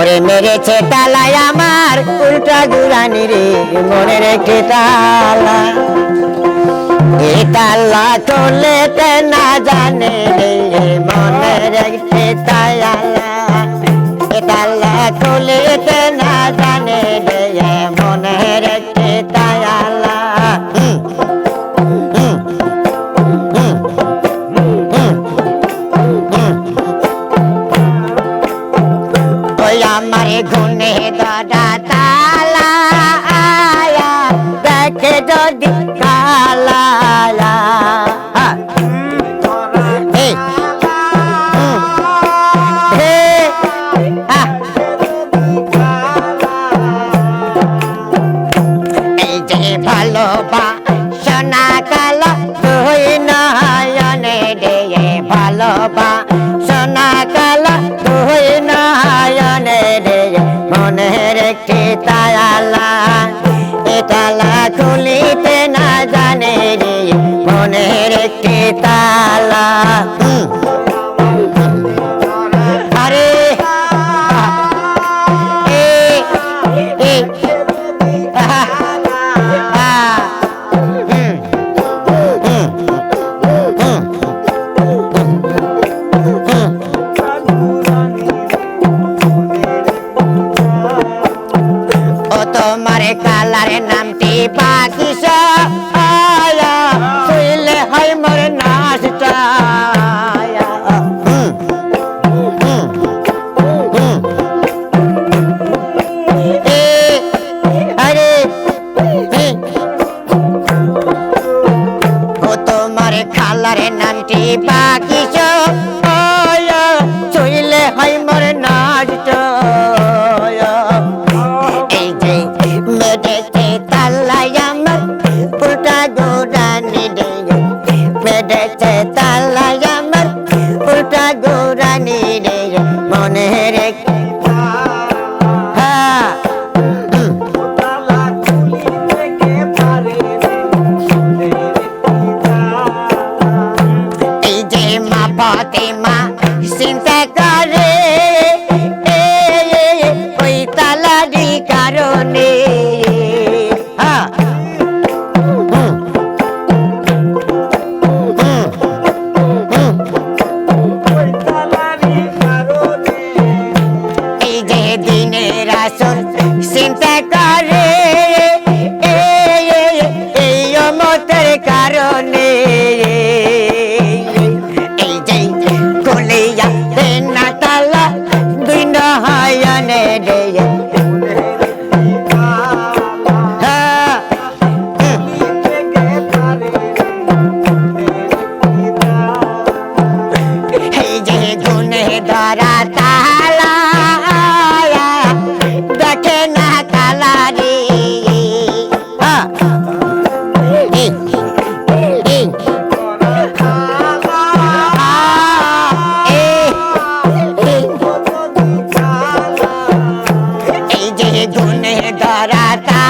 ওরে মেরেছে তালায় আমার উল্টা দুরানি রে, মনের একটি তালা। এ তালা চলে না জানে রে মনের একটি তালা। তালা করলেতে না জানে রে মনের একটি আমার গুনে দাদা তালা আয়া দেখে যদি কালা হ্যাঁ। হ্যাঁ। ভালোবা মনের একটি তালা এ তালা খুলিতে না জানে রে মনের একটি তালা। তোমার কালার নামটি আয়া শুইলে হয় মোর নাচটা। তোমার তাল্লাই আমার উল্টা গোড়া রে মনের Seems that ধরা তালা